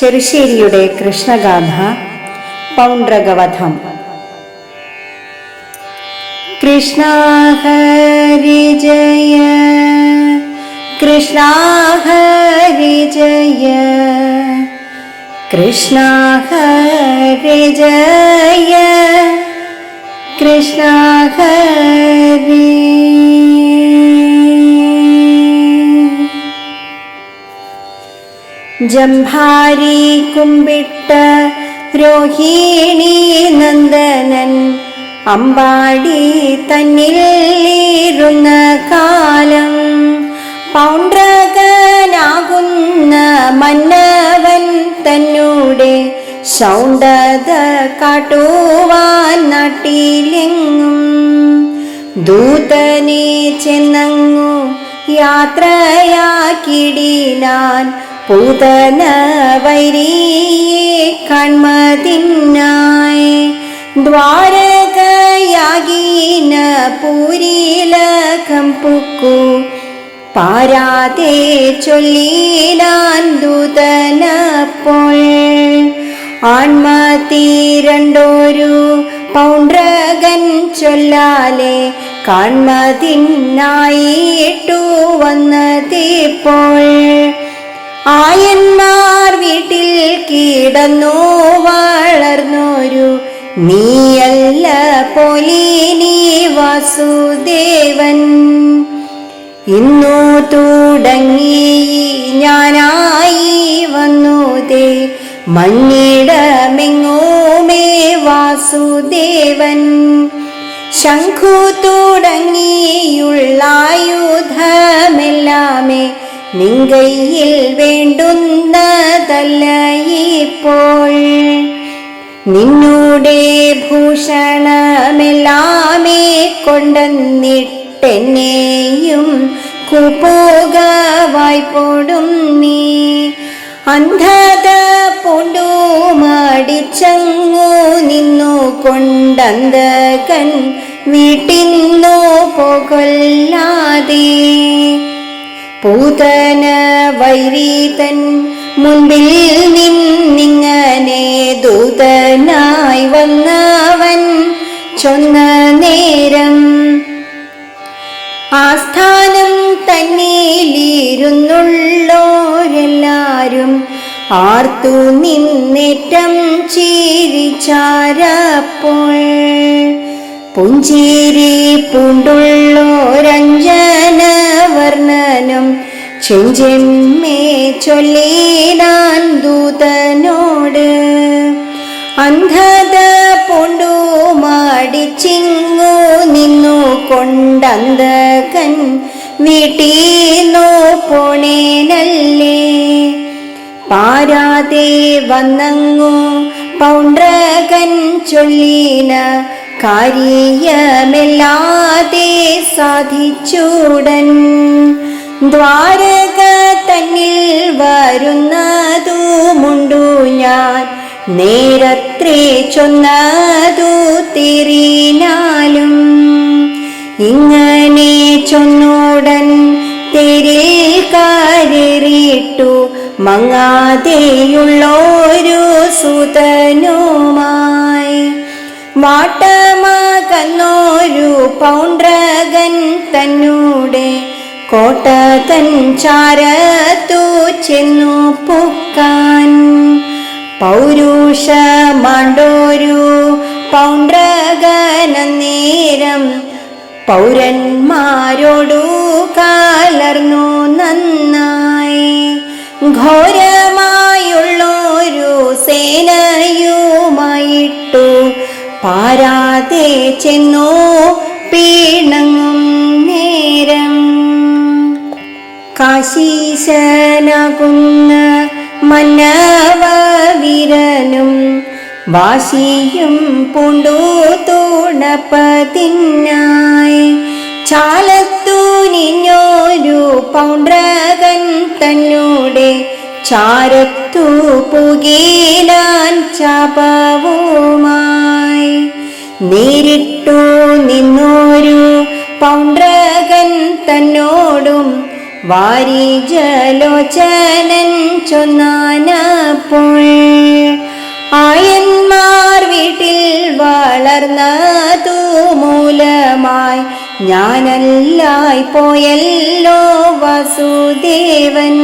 ചെറുശ്ശേരിയുടെ കൃഷ്ണഗാഥ പൗണ്ഡ്രകവധം കൃഷ്ണ ഹരി ജയ കൃഷ്ണ ഹരി ജയ കൃഷ്ണ ഹരി ജയ കൃഷ്ണ ഹരി ജംഭാരി കുമ്പിട്ട രോഹിണി നന്ദനൻ. അമ്പാടി തന്നിൽ ഇരുന്ന കാലം. പൗണ്ട്രകനാകുന്ന മന്നവൻ തന്നൂടെ സൗണ്ടത കാട്ടുവാൻ നാട്ടിലെങ്ങും. ദൂതനെ ചെന്നങ്ങു യാത്രയാക്കിടിനാൻ പൂതന വൈരിയെ കൺമതിന്നായ ദ്വാരകയാകീന പൂരിലകം പുക്കു. പാരാതെ ചൊല്ലീലാൻ ദൂതനപ്പോൾ ആൺമതീരണ്ടോരു പൗണ്ട്രകൻ ചൊല്ലാലെ കാൺമതിന്നായിട്ടു വന്നതിപ്പോൾ ആയന്മാർ വീട്ടിൽ കിടന്നു വളർന്നൊരു നീയല്ല പോലീനി വാസുദേവൻ. ഇന്നു തുടങ്ങി ഞാനായി വന്നുതേ മണ്ണിടമെങ്ങോമേ വാസുദേവൻ. ശംഖു തുടങ്ങിയുള്ളായുധമെല്ലാമേ നിങ്കയിൽ വേണ്ടുന്നതല്ല ഇപ്പോൾ. നിന്നൂടെ ഭൂഷണമെല്ലാമേ കൊണ്ടെന്നിട്ടെന്നെയും കുപോക വായ്പോടും നീ. അന്ധത പൂണ്ടു മടിച്ചങ്ങു നിന്നു കൊണ്ടന്തകൻ വീട്ടിന്നു പോകൊല്ലാതെ പൂതന വൈരീതൻ മുൻപിൽ നിന്നിങ്ങനെ ദൂതനായി വന്നവൻ ചൊന്ന നേരം ആസ്ഥാനം തന്നിലിരുന്നുള്ളോരെല്ലാരും ആർത്തു നിന്നേറ്റം ചിരിച്ചാരപ്പോൾ പുഞ്ചിരി പൂണ്ടുള്ളോരഞ്ജന വർണനം ചെഞ്ചെമ്മേ ചൊല്ലിനാൻ ദൂതനോട്. അന്ധത പൂണ്ടു മാടിച്ചിങ്ങു നിന്നു കൊണ്ടന്തകൻ വീട്ടീന്നു പോണേനല്ലേ. പാരാതെ വന്നങ്ങു പൗണ്ട്രകൻ ചൊല്ലിന കാര്യമെല്ലാതെ സാധിച്ചുടൻ. ദ്വാരക തന്നിൽ വരുന്നതുമുണ്ടു ഞാൻ. നേരത്രേ ചൊന്നതു തിരിനാലും. ഇങ്ങനെ ചൊന്നോടൻ തെരിൽ കാരിട്ടു. മങ്ങാതെയുള്ളോരു സുതനുമായി വാട്ടമകന്നൊരു പൗണ്ട്രകൻ തന്നൂടെ കോട്ട തൻ ചാരത്തു ചെന്നു പൊക്കാൻ. പൗരുഷമാണ്ടോരു പൗണ്ഡ്രകന നേരം പൗരന്മാരോടു കാലർന്നു നന്നായി പാരാതെ ചെന്നോ പീണങ്ങും നേരം. കാശീശനാകുന്ന മന്നവീരനും വാശിയും പൂണ്ടു തുണപ്പതിനായി ചാലത്തു നിന്നൊരു പൗണ്ഡ്രകൻ തന്നൂടെ ചാരത്തു പുകീനാൻ ചാപവുമായി. നേരിട്ടു നിന്നൊരു പൗണ്ഡ്രകൻ തന്നോടും വാരി ജലോചനൻ ചൊന്നാനപ്പോൾ. ആയന്മാർ വീട്ടിൽ വളർന്നതു മൂലമായി ഞാനല്ലായി പോയല്ലോ വസുദേവൻ.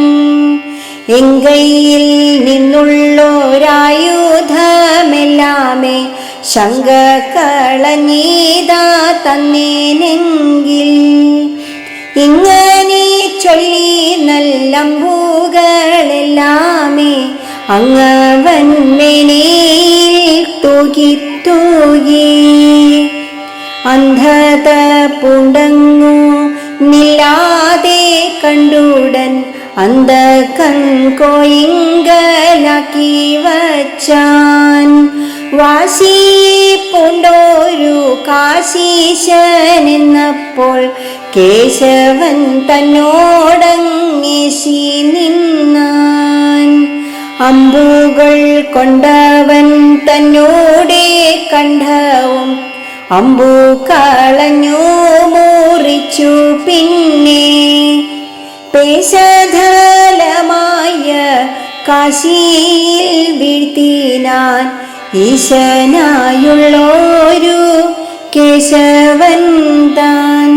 എങ്കയിൽ നിന്നുള്ളോരായുധമെല്ലാമേ ശങ്ക കളഞ്ഞീത തന്നേനെങ്കിൽ. ഇങ്ങനെ ചൊല്ലി നല്ലമ്പുകളെല്ലാമേ അങ്ങവൻ മേനയിൽ തൂകി തൂകി അന്ധത പുണ്ടങ്ങു നില്ലാതെ കണ്ടുടൻ അന്ത കൺകോയിങ്കലാക്കി വച്ചാൻ വാശി പൂണ്ടോരു കാശീശൻ എന്നപ്പോൾ കേശവൻ തന്നോടങ്ങേശി നിന്നാൻ അമ്പുകൾ കൊണ്ടവൻ തന്നോടെ കണ്ടവും അമ്പു കളഞ്ഞു മുറിച്ചു പിന്നെ പേശധലമായ കാശിയിൽ വീഴ്ത്തിനാൻ ഈശനായുള്ളോരു കേശവൻ താൻ.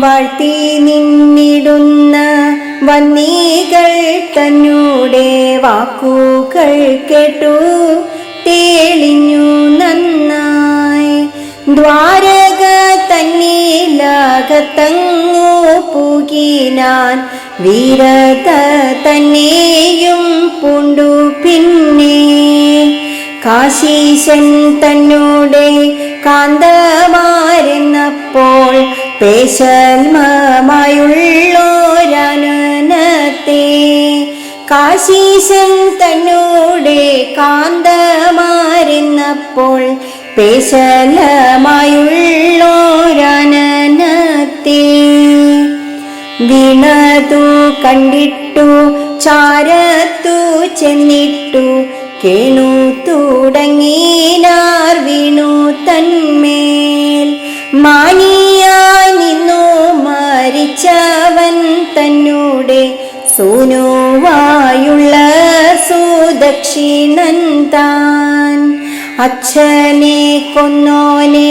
വാഴ്ത്തി നിന്നിടുന്ന വന്നീകൾ തന്നൂടെ വാക്കുകൾ കേട്ടു തേളിഞ്ഞു നന്നായി. ദ്വാരക തന്നിലകത്തങ്ങു പുകിനാൻ വീരത തന്നെയും പൂണ്ടു പിന്നെ. കാശീശൻ തന്നോടെ കാന്തമാരുന്നപ്പോൾ പേശന്മമായുള്ളോരനത്തെ കാശീശൻ തന്നോടെ കാന്തമാരെന്നപ്പോൾ പേശലമായുള്ളോരനത്തെ വീണതു കണ്ടിട്ടു ചാരത്തു ചെന്നിട്ടു കേണു തുടങ്ങിനാർ വീണു തന്മേൽ. മാനിയായി നിന്നു മരിച്ചവൻ തന്നൂടെ സൂനുവായുള്ള സുദക്ഷിണൻ താൻ. അച്ഛനെ കൊന്നോനെ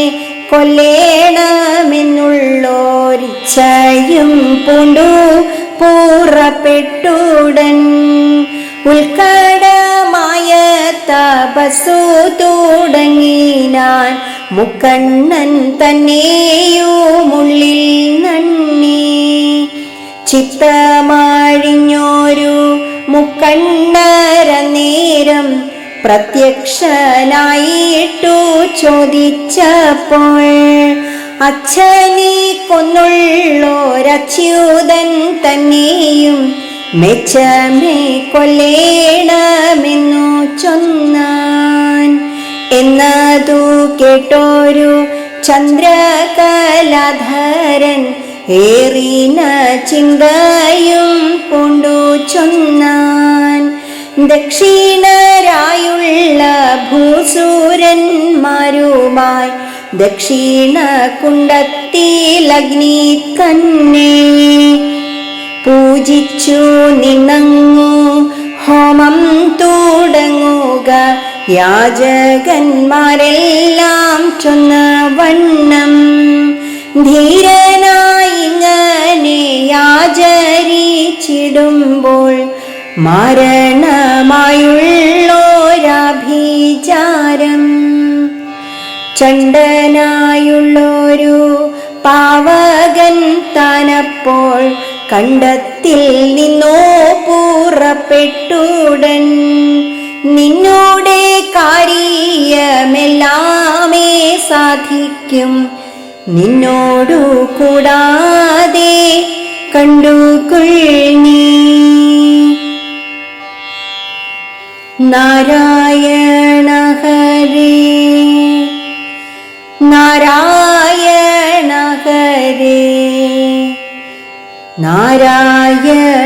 കൊല്ലേണമെന്നുള്ളോരിച്ചയും പൂണ്ടു പൂറപ്പെട്ടുടൻ. ഉൾക്കടമായ തപസു തുടങ്ങിനാൻ മുക്കണ്ണൻ തന്നെയുമുള്ളിൽ നന്നി ചിത്തമാഴിഞ്ഞോരു മുക്കണ്ണര നേരം പ്രത്യക്ഷനായിട്ടു ചോദിച്ചപ്പോൾ അച്ഛനെ കൊന്നുള്ളോരച്യുതൻ തന്നെയും മെച്ചമേ കൊല്ലേണമെന്നു ചൊന്നാൻ. എന്നതു കേട്ടോരു ചന്ദ്രകലാധരൻ ഏറിന ചിന്തയും കൊണ്ടു ചൊന്നാൻ. ദക്ഷിണരായുള്ള ഭൂസൂരന്മാരുമായി ദക്ഷിണ കുണ്ടത്തിലഗ്നി തന്നെ പൂജിച്ചു നിന്നങ്ങു ഹോമം തുടങ്ങുക. യാചകന്മാരെല്ലാം ചൊന്ന വണ്ണം ധീരനായിങ്ങനെ യാചരിച്ചിടുമ്പോൾ മരണമായുള്ളോരഭിചാരം. ചണ്ടനായുള്ളൊരു പാവകൻ താനപ്പോൾ കണ്ടത്തിൽ നിന്നോ പൂറപ്പെട്ടുടൻ. നിന്നോടെ കാര്യമെല്ലാമേ സാധിക്കും. നിന്നോടു കൂടാതെ കണ്ടുകൊള്ളീ नारायण हरे नारायण हरे नारायण